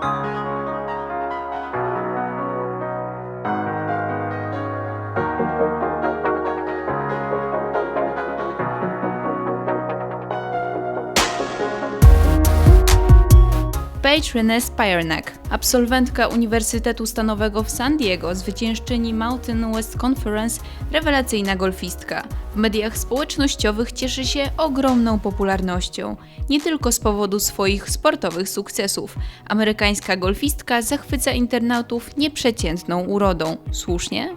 Thank you. Paige Renee Spirnak, absolwentka Uniwersytetu Stanowego w San Diego, zwyciężczyni Mountain West Conference, rewelacyjna golfistka. W mediach społecznościowych cieszy się ogromną popularnością, nie tylko z powodu swoich sportowych sukcesów. Amerykańska golfistka zachwyca internautów nieprzeciętną urodą. Słusznie?